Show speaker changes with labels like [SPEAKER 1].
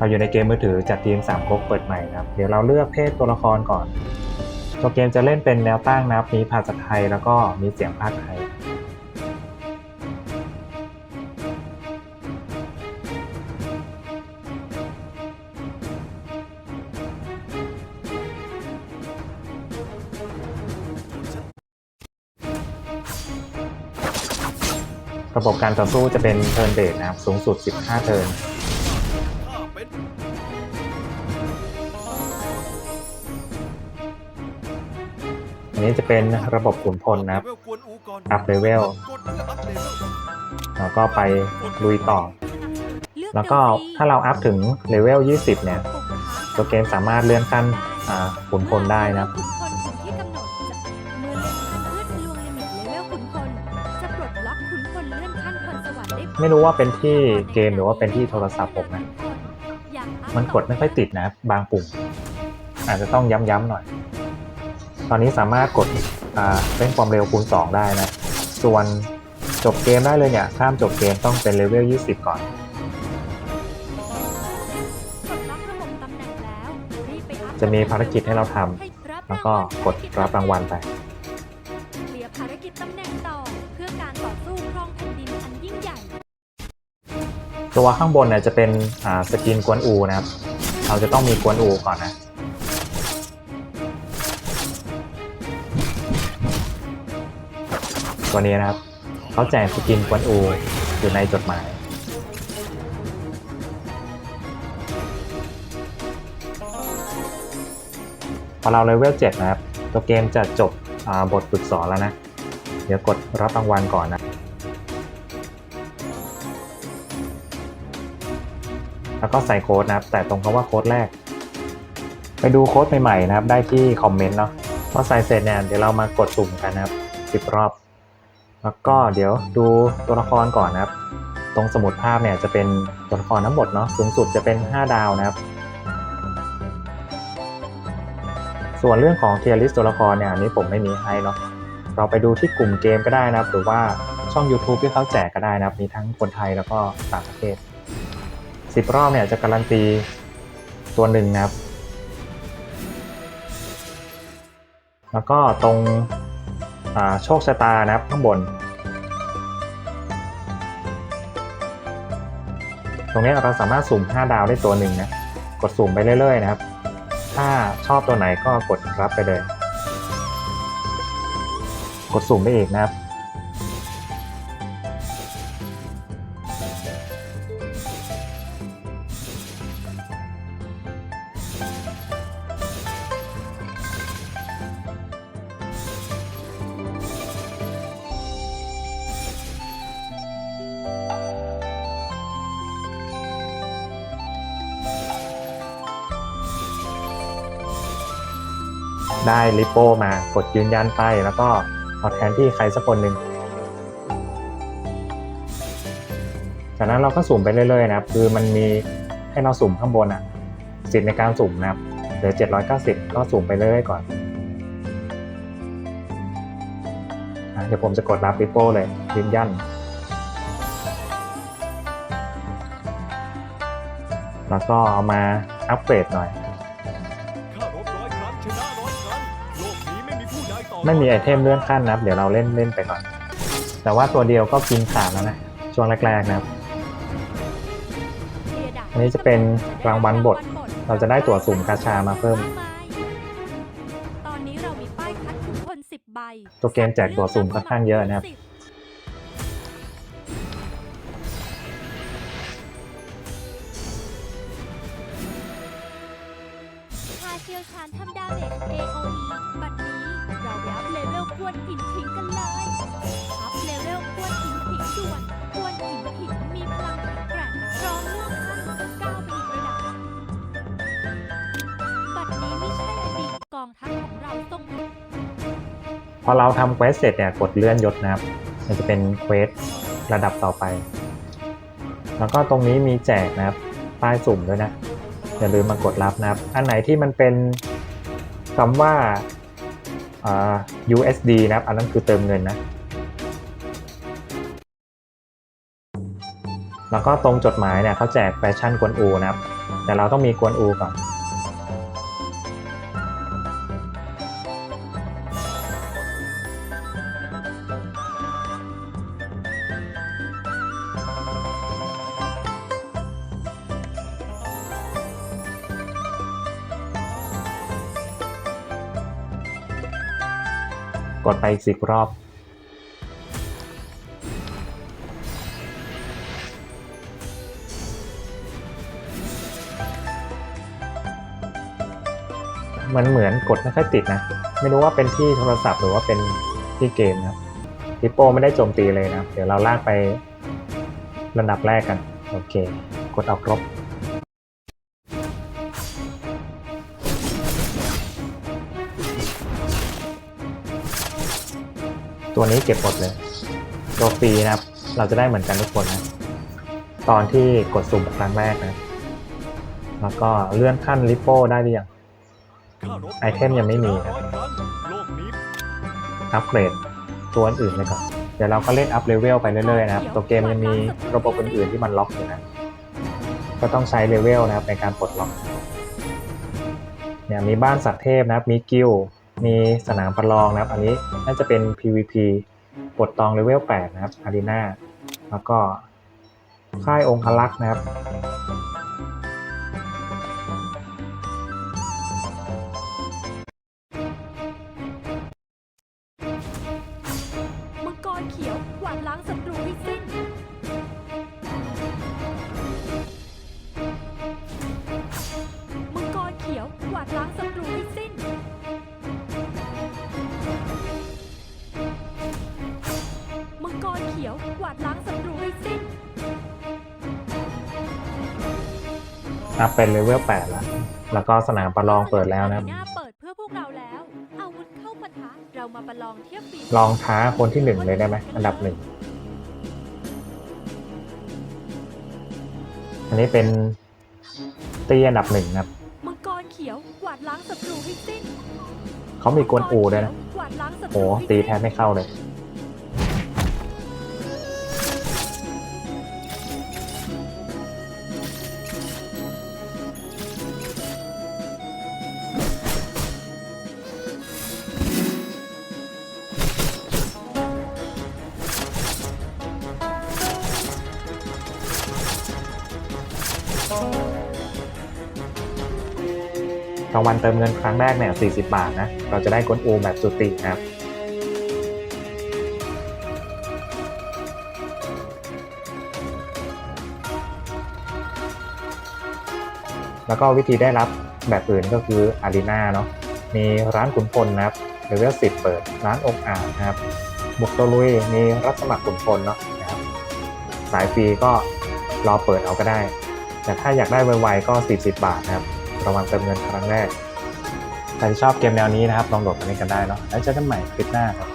[SPEAKER 1] เราอยู่ในเกมมือถือจัดทีม3ก๊กเปิดใหม่นะครับ เดี๋ยวเราเลือกเพศตัวละครก่อน ตัวเกมจะเล่นเป็นแนวตั้งนะครับ มีภาษาไทยแล้วก็มีเสียงภาคไทย ระบบการต่อสู้จะเป็นเทิร์นเบสนะครับ สูงสุด 15 เทิร์น นนี้จะเป็นระบบขุนพลนะครับ อัพเลเวลแล้วก็ไปลุยต่อ แล้วก็ถ้าเราอัพถึงเลเวล 20 เนี่ย ตัวเกมสามารถเลื่อนขั้นขุนพลได้นะครับ
[SPEAKER 2] ไม่
[SPEAKER 1] รู้ว่าเป็นที่เกมหรือว่าเป็นที่โทรศัพท์ผมนะ มันกดไม่ค่อยติดนะ บางปุ่ม อาจจะต้องย้ำๆหน่อย ตอนนี้สามารถกดอ่าเร่งความเร็วคูณ 2 ได้นะ ส่วนจบเกมได้เลยเนี่ย ข้ามจบเกมต้องเป็นเลเวล 20 ก่อน
[SPEAKER 2] ปลดล็อกระบบตำแหน่งแล้วรีบไปอัพ
[SPEAKER 1] จะมีภารกิจให้เราทำ
[SPEAKER 2] ให้รับ
[SPEAKER 1] แล้วก็กดรับรางวัลไป
[SPEAKER 2] เคลียร์ภารกิจตำแหน่งต่อเพื่อการต่อสู้ครองแผ่นดินอันยิ่งใหญ่
[SPEAKER 1] ตัวข้างบนเนี่ยจะเป็นอ่าสกินกวนอูนะครับ เราจะต้องมีกวนอูก่อนนะ ตัวนี้นะครับ เขาแจกสกินกวนอูอยู่ในจดหมาย พอเราเลเวล7นะครับ ตัวเกมจะจบบทฝึกสอนแล้วนะ เดี๋ยวกดรับรางวัลก่อนนะแล้วก็ใส่โค้ดนะครับ แต่ตรงคำว่าโค้ดแรก ไปดูโค้ดใหม่ๆนะครับ ได้ที่คอมเมนต์เนาะพอใส่เสร็จเนี่ยเดี๋ยวเรามากดสุ่มกันนะครับ 10 รอบ แล้วก็เดี๋ยวดูตัวละครก่อนนะครับ ตรงสมุดภาพเนี่ยจะเป็นตัวละครทั้งหมดเนาะสูงสุดจะเป็น 5 ดาวนะครับ ส่วนเรื่องของเทียร์ลิสตัวละครเนี่ยอันนี้ผมไม่มีให้เนาะเราไปดูที่กลุ่มเกมก็ได้นะครับ หรือว่าช่อง YouTube ที่เขาแจกก็ได้นะครับ มีทั้งคนไทยแล้วก็ต่างประเทศสิบรอบเนี่ยจะการันตีตัวหนึ่งนะครับ แล้วก็ตรง โชคชะตานะครับข้างบน ตรงนี้เราสามารถสุ่ม5 ดาวได้ตัวหนึ่งนะ กดสุ่มไปเรื่อยๆนะครับ ถ้าชอบตัวไหนก็กดรับไปเลย กดสุ่มไปอีกนะครับ ได้ลิโปมากดยืนยันไป แล้วก็เอาแทนที่ใครสักคนหนึ่งจากนั้นเราก็สุ่มไปเรื่อยๆนะครับ คือมันมีให้เราสุ่มข้างบนอะสิทธิ์ในการสุ่มนะครับเหลือ 790 ก็สุ่มไปเรื่อยๆก่อนอะเดี๋ยวผมจะกดรับลิโป้เลยยืนยัน แล้วก็เอามาอัปเกรดหน่อย
[SPEAKER 3] ไม่มี
[SPEAKER 1] ไอเทมเลื่อนขั้นนะครับเดี๋ยวเราเล่นเล่นไปก่อน แต่ว่าตัวเดียวก็กินขาดแล้วนะช่วงแรกๆนะครับ อันนี้จะเป็นรางวัลบท เราจะได้ตั๋วสุ่มกาชามาเพิ่ม
[SPEAKER 2] ตอนนี้เรามีป้ายคัดขุนพลสิบใบ
[SPEAKER 1] ตัวเกมแจกตั๋วสุ่มค่อนข้างเยอะนะครับ
[SPEAKER 2] ชาเชียวชาญทำดาเมจ AOE บัดนี้เร กวนหินผิงกันเลยอัพเลเวลกวนหินผิงด่วนกวนหินผิงมีพลังแข็งแกร่งพร้อมเลื่อนขั้นก้าวไปอีกระดับบัดนี้ไม่ใช่อดีตกองทัพของเราต้อง
[SPEAKER 1] พอเราทำเควสเสร็จเนี่ยกดเลื่อนยศนะครับ มันจะเป็นเควสระดับต่อไป แล้วก็ตรงนี้มีแจกนะครับป้ายสุ่มด้วยนะ อย่าลืมมากดรับนะครับ อันไหนที่มันเป็นคำว่า USD นะครับ อันนั้นคือเติมเงินนะ แล้วก็ตรงจดหมายเนี่ยเขาแจกแฟชั่นกวนอูนะครับ แต่เราต้องมีกวนอูก่อน ดไปอีกสิบรอบ มันเหมือนกดไม่ค่อยติดนะ ไม่รู้ว่าเป็นที่โทรศัพท์หรือว่าเป็นที่เกมนะครับฮิปโปไม่ได้โจมตีเลยนะ เดี๋ยวเราลากไประดับแรกกัน โอเค กดเอาครบ ตัวนี้เก็บหมดเลยตัวฟรีนะครับ เราจะได้เหมือนกันทุกคนนะ ตอนที่กดสุ่มครั้งแรกนะ แล้วก็เลื่อนขั้นริปโป้ได้หรือยังไอเทมยังไม่มีนะ
[SPEAKER 3] อยครั้งโลกนี้
[SPEAKER 1] อัปเกรดตัวอื่นไปก่อนเดี๋ยวเราก็เล่นอัพเลเวลไปเรื่อยๆนะครับ ตัวเกมยังมีระบบอื่นๆที่มันล็อกอยู่นะ ก็ต้องใช้เลเวลนะครับในการปลดล็อกเนี่ยมีบ้านสัตว์เทพนะครับ มีกิล มีสนามประลองนะครับ อันนี้น่าจะเป็น PVP ปลดตองเลเวล8นะครับอารีนาแล้วก็ค่ายองคลักษ์นะครับ อัพเป็นเลเวล8แล้วแล้วก็สนามประลองเปิดแล้วนะครับ
[SPEAKER 2] หน้าเปิดเพื่อพวกเราแล้วอาวุธเข้าปะทะเรามาประลองเทียบฝี
[SPEAKER 1] ลองท้าคนที่หนึ่งเลยได้ไหมอันดับหนึ่งอันนี้เป็นตีอันดับหนึ่งนะครับ
[SPEAKER 2] มังกรเขียวกวาดล้างศัตรูให้สิ้น
[SPEAKER 1] เขามีกวนอูด้วยนะ
[SPEAKER 2] กวาดล้างศัตรู
[SPEAKER 1] โอ้ตีแทบไม่เข้าเลย รางวัลเติมเงินครั้งแรกเนี่ย40 บาทนะ เราจะได้กวนอูแบบสุตินะครับแล้วก็วิธีได้รับแบบอื่นก็คืออารีนาเนาะ มีร้านขุนพลนะครับเลเวล10เปิด ร้านองค์อ่างนะครับ บุกตะลุย มีรับสมัครขุนพลเนาะนะครับ สายฟรีก็รอเปิดเอาก็ได้ แต่ถ้าอยากได้ไวๆก็ 40 บาทนะครับ ระวังเติมเงินครั้งแรก ใครที่ชอบเกมแนวนี้นะครับลองโหลดมาเล่นกันได้เนาะแล้วเจอกันใหม่คลิปหน้าครับ